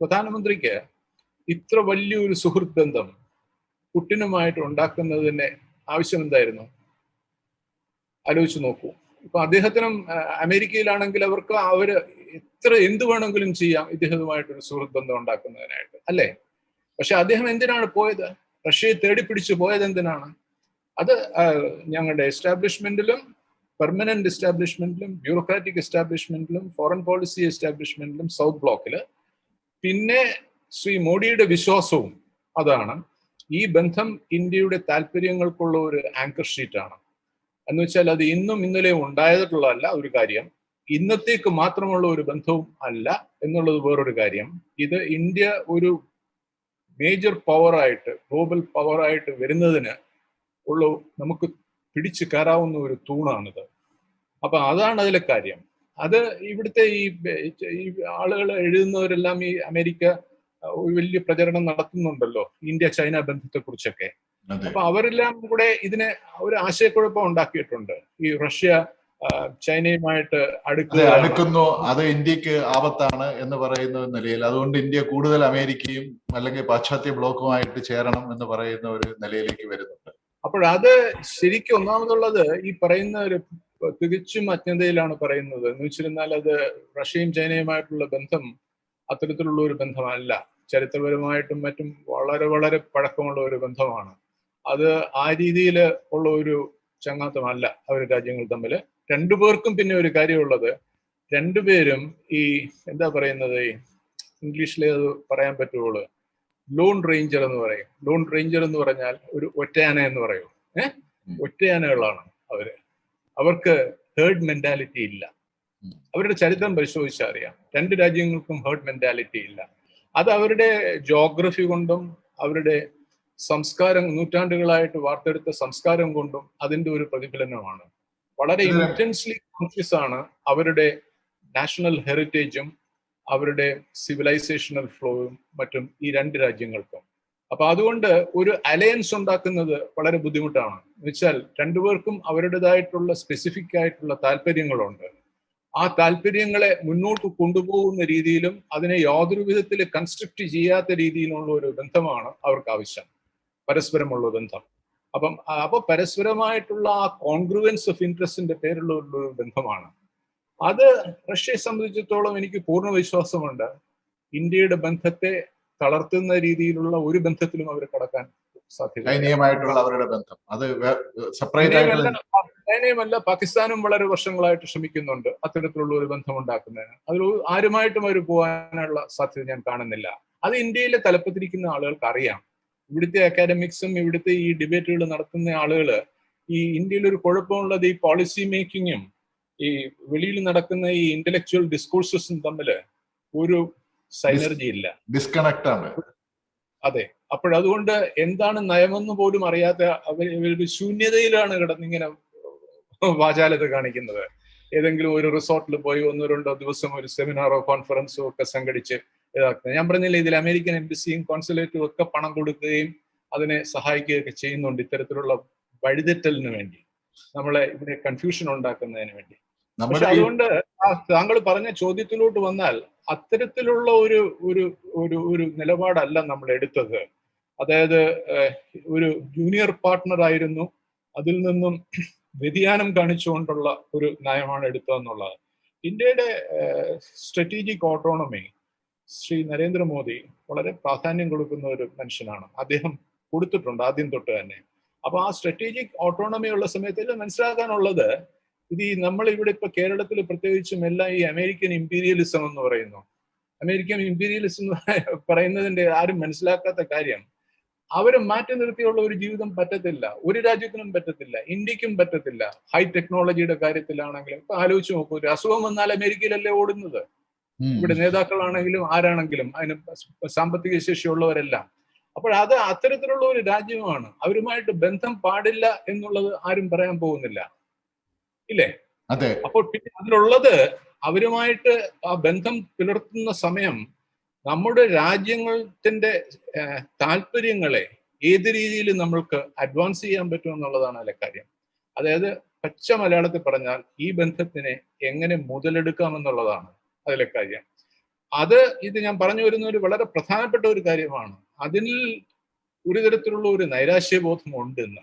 പ്രധാനമന്ത്രിക്ക് ഇത്ര വലിയൊരു സുഹൃത്ത് ബന്ധം പുട്ടിനുമായിട്ട് ഉണ്ടാക്കുന്നതിന് ആവശ്യം എന്തായിരുന്നു? ആലോചിച്ച് നോക്കൂ. ഇപ്പൊ അദ്ദേഹത്തിനും അമേരിക്കയിലാണെങ്കിൽ അവർക്ക് അവർ എത്ര എന്ത് വേണമെങ്കിലും ചെയ്യാം ഇദ്ദേഹവുമായിട്ടൊരു സുഹൃത്ത് ബന്ധം ഉണ്ടാക്കുന്നതിനായിട്ട് അല്ലേ? പക്ഷെ അദ്ദേഹം എന്തിനാണ് പോയത്? റഷ്യയെ തേടി പിടിച്ചു പോയത് എന്തിനാണ്? അത് ഞങ്ങളുടെ എസ്റ്റാബ്ലിഷ്മെന്റിലും പെർമനന്റ് എസ്റ്റാബ്ലിഷ്മെന്റിലും ബ്യൂറോക്രാറ്റിക് എസ്റ്റാബ്ലിഷ്മെന്റിലും ഫോറിൻ പോളിസി എസ്റ്റാബ്ലിഷ്മെന്റിലും സൗത്ത് ബ്ലോക്കിൽ പിന്നെ ശ്രീ മോഡിയുടെ വിശ്വാസവും അതാണ്. ഈ ബന്ധം ഇന്ത്യയുടെ താല്പര്യങ്ങൾക്കുള്ള ഒരു ആങ്കർ ഷീറ്റാണ് എന്ന് വെച്ചാൽ അത് ഇന്നും ഇന്നലെയും ഉണ്ടായതിട്ടുള്ളതല്ല ഒരു കാര്യം. ഇന്നത്തേക്ക് മാത്രമുള്ള ഒരു ബന്ധവും അല്ല എന്നുള്ളത് വേറൊരു കാര്യം. ഇത് ഇന്ത്യ ഒരു മേജർ പവറായിട്ട് ഗ്ലോബൽ പവറായിട്ട് വരുന്നതിന് ഉള്ള നമുക്ക് പിടിച്ചു കയറാവുന്ന ഒരു തൂണാണിത്. അപ്പൊ അതാണ് അതിലെ കാര്യം. അത് ഇവിടുത്തെ ഈ ആളുകൾ എഴുതുന്നവരെല്ലാം ഈ അമേരിക്ക വലിയ പ്രചരണം നടത്തുന്നുണ്ടല്ലോ ഇന്ത്യ ചൈന ബന്ധത്തെക്കുറിച്ചൊക്കെ. അപ്പൊ അവരെല്ലാം കൂടെ ഇതിനെ ഒരു ആശയക്കുഴപ്പം ഉണ്ടാക്കിയിട്ടുണ്ട്. ഈ റഷ്യ ചൈനയുമായിട്ട് അടുക്കുന്നു അത് ഇന്ത്യയ്ക്ക് ആപത്താണ് എന്ന് പറയുന്ന നിലയിൽ. അതുകൊണ്ട് ഇന്ത്യ കൂടുതൽ അമേരിക്കയും അല്ലെങ്കിൽ പാശ്ചാത്യ ബ്ലോക്കുമായിട്ട് ചേരണം എന്ന് പറയുന്ന ഒരു നിലയിലേക്ക് വരുന്നുണ്ട്. അപ്പോഴത് ശരിക്കും ഒന്നാമതുള്ളത് ഈ പറയുന്ന ഒരു തികച്ചും അജ്ഞതയിലാണ് പറയുന്നത്. എന്ന് വെച്ചിരുന്നാൽ അത് റഷ്യയും ചൈനയുമായിട്ടുള്ള ബന്ധം അത്തരത്തിലുള്ള ഒരു ബന്ധമല്ല. ചരിത്രപരമായിട്ടും മറ്റും വളരെ വളരെ പഴക്കമുള്ള ഒരു ബന്ധമാണ്. അത് ആ രീതിയിൽ ഉള്ള ഒരു ചങ്ങാത്തമല്ല അവർ രാജ്യങ്ങൾ തമ്മിൽ രണ്ടുപേർക്കും പിന്നെ ഒരു കാര്യമുള്ളത്. രണ്ടുപേരും ഈ എന്താ പറയുന്നത്? ഇംഗ്ലീഷിലെ അത് പറയാൻ പറ്റുള്ളൂ. ലോൺ റേഞ്ചർ എന്ന് പറയും. ലോൺ റേഞ്ചർ എന്ന് പറഞ്ഞാൽ ഒരു ഒറ്റയാന എന്ന് പറയും. ഏഹ് ഒറ്റയാനകളാണ് അവർ. അവർക്ക് ഹേർഡ് മെന്റാലിറ്റി ഇല്ല. അവരുടെ ചരിത്രം പരിശോധിച്ചാൽ അറിയാം. രണ്ട് രാജ്യങ്ങൾക്കും ഹേർഡ് മെന്റാലിറ്റി ഇല്ല. അത് അവരുടെ ജോഗ്രഫി കൊണ്ടും അവരുടെ സംസ്കാരം നൂറ്റാണ്ടുകളായിട്ട് വാർത്തെടുത്ത സംസ്കാരം കൊണ്ടും അതിന്റെ ഒരു പ്രതിഫലനമാണ്. വളരെ ഇന്റൻസ്ലി കോൺഷ്യസ് ആണ് അവരുടെ നാഷണൽ ഹെറിറ്റേജും അവരുടെ സിവിലൈസേഷണൽ ഫ്ലോയും മറ്റും ഈ രണ്ട് രാജ്യങ്ങൾക്കും. അപ്പൊ അതുകൊണ്ട് ഒരു അലയൻസ് ഉണ്ടാക്കുന്നത് വളരെ ബുദ്ധിമുട്ടാണ്. വെച്ചാൽ രണ്ടുപേർക്കും അവരുടേതായിട്ടുള്ള സ്പെസിഫിക് ആയിട്ടുള്ള താല്പര്യങ്ങളുണ്ട്. ആ താല്പര്യങ്ങളെ മുന്നോട്ട് കൊണ്ടുപോകുന്ന രീതിയിലും അതിനെ യാതൊരു വിധത്തിൽ കൺസ്ട്രക്ട് ചെയ്യാത്ത രീതിയിലുള്ള ഒരു ബന്ധമാണ് അവർക്ക് ആവശ്യം പരസ്പരമുള്ള ബന്ധം. അപ്പം അപ്പൊ പരസ്പരമായിട്ടുള്ള ആ കോൺഗ്രുവൻസ് ഓഫ് ഇൻട്രസ്റ്റിന്റെ പേരുള്ള ഒരു ബന്ധമാണ്. അത് റഷ്യയെ സംബന്ധിച്ചിടത്തോളം എനിക്ക് പൂർണ വിശ്വാസമുണ്ട്. ഇന്ത്യയുടെ ബന്ധത്തെ തളർത്തുന്ന രീതിയിലുള്ള ഒരു ബന്ധത്തിലും അവർ കടക്കാൻ സാധ്യതയല്ല. അവരുടെ ബന്ധം. അത് സെപ്പറേറ്റ് ആയിട്ട് ചൈനയുമല്ല പാകിസ്ഥാനും വളരെ വർഷങ്ങളായിട്ട് ശ്രമിക്കുന്നുണ്ട് അത്തരത്തിലുള്ള ഒരു ബന്ധം ഉണ്ടാക്കുന്നതിന് അതിൽ ആരുമായിട്ടും അവർ പോകാനുള്ള സാധ്യത ഞാൻ കാണുന്നില്ല. അത് ഇന്ത്യയിലെ തലപ്പത്തിരിക്കുന്ന ആളുകൾക്ക് അറിയാം. ഇവിടുത്തെ അക്കാഡമിക്സും ഇവിടുത്തെ ഈ ഡിബേറ്റുകൾ നടത്തുന്ന ആളുകൾ ഈ ഇന്ത്യയിൽ ഒരു കുഴപ്പമുള്ളത് ഈ പോളിസി മേക്കിങ്ങും ഈ വെളിയിൽ നടക്കുന്ന ഈ ഇന്റലക്ച്വൽ ഡിസ്കോഴ്സസും തമ്മിൽ ഒരു സൈനർജി ഇല്ല. ഡിസ്കണക്ട് ആണ്. അതെ. അപ്പോഴതുകൊണ്ട് എന്താണ് നയമെന്ന് പോലും അറിയാത്ത അവർ ശൂന്യതയിലാണ് കിടന്നിങ്ങനെ വാചാലത കാണിക്കുന്നത്. ഏതെങ്കിലും ഒരു റിസോർട്ടിൽ പോയി ഒന്നോ രണ്ടോ ദിവസം ഒരു സെമിനാറോ കോൺഫറൻസോ ഒക്കെ സംഘടിച്ച് ഇതാക്കുന്നത്. ഞാൻ പറഞ്ഞില്ല ഇതിൽ അമേരിക്കൻ എംബസിയും കോൺസുലേറ്റും ഒക്കെ പണം കൊടുക്കുകയും അതിനെ സഹായിക്കുകയൊക്കെ ചെയ്യുന്നുണ്ട് ഇത്തരത്തിലുള്ള വഴിതെറ്റലിന് വേണ്ടി. നമ്മളെ ഇവിടെ കൺഫ്യൂഷൻ ഉണ്ടാക്കുന്നതിന് വേണ്ടി. നമ്മുടെ അതുകൊണ്ട് താങ്കൾ പറഞ്ഞ ചോദ്യത്തിലോട്ട് വന്നാൽ അത്തരത്തിലുള്ള ഒരു ഒരു ഒരു ഒരു നിലപാടല്ല നമ്മൾ എടുത്തത്. അതായത് ഒരു ജൂനിയർ പാർട്ട്ണർ ആയിരുന്നു. അതിൽ നിന്നും വ്യതിയാനം കാണിച്ചുകൊണ്ടുള്ള ഒരു നയമാണ് എടുത്തതെന്നുള്ളത്. ഇന്ത്യയുടെ സ്ട്രാറ്റജിക് ഓട്ടോണമി ശ്രീ നരേന്ദ്രമോദി വളരെ പ്രാധാന്യം കൊടുക്കുന്ന ഒരു മനുഷ്യനാണ്. അദ്ദേഹം കൊടുത്തിട്ടുണ്ട് ആദ്യം തൊട്ട് തന്നെ. അപ്പൊ ആ സ്ട്രാറ്റജിക് ഓട്ടോണമി ഉള്ള സമയത്തിൽ മനസ്സിലാക്കാനുള്ളത്? ഇത് ഈ നമ്മൾ ഇവിടെ ഇപ്പൊ കേരളത്തിൽ പ്രത്യേകിച്ചും എല്ലാം ഈ അമേരിക്കൻ ഇമ്പീരിയലിസം എന്ന് പറയുന്നു. അമേരിക്കൻ ഇമ്പീരിയലിസം എന്ന് പറയുന്നതിന്റെ ആരും മനസ്സിലാക്കാത്ത കാര്യം. അവരെ മാറ്റി നിർത്തിയുള്ള ഒരു ജീവിതം പറ്റത്തില്ല. ഒരു രാജ്യത്തിനും പറ്റത്തില്ല. ഇന്ത്യക്കും പറ്റത്തില്ല. ഹൈ ടെക്നോളജിയുടെ കാര്യത്തിലാണെങ്കിലും. ഇപ്പൊ ആലോചിച്ച് നോക്കൂ ഒരു അസുഖം വന്നാൽ അമേരിക്കയിലല്ലേ ഓടുന്നത്? ഇവിടെ നേതാക്കളാണെങ്കിലും ആരാണെങ്കിലും അതിന് സാമ്പത്തിക ശേഷിയുള്ളവരെല്ലാം. അപ്പോൾ അത് അത്തരത്തിലുള്ള ഒരു രാജ്യമാണ്. അവരുമായിട്ട് ബന്ധം പാടില്ല എന്നുള്ളത് ആരും പറയാൻ പോകുന്നില്ല. ഇല്ലേ? അതെ. അപ്പോൾ പിന്നെ അതിലുള്ളത് അവരുമായിട്ട് ആ ബന്ധം പുലർത്തുന്ന സമയം നമ്മുടെ രാജ്യങ്ങളുടെ താല്പര്യങ്ങളെ ഏത് രീതിയിൽ നമ്മൾക്ക് അഡ്വാൻസ് ചെയ്യാൻ പറ്റും എന്നുള്ളതാണ് അതിലെ കാര്യം. അതായത് പച്ച മലയാളത്തിൽ പറഞ്ഞാൽ ഈ ബന്ധത്തിനെ എങ്ങനെ മുതലെടുക്കാം എന്നുള്ളതാണ് അതിലെ കാര്യം. അത് ഇത് ഞാൻ പറഞ്ഞു വരുന്ന ഒരു വളരെ പ്രധാനപ്പെട്ട ഒരു കാര്യമാണ്. അതിൽ ഒരു തരത്തിലുള്ള ഒരു നൈരാശ്യബോധം ഉണ്ടെന്ന്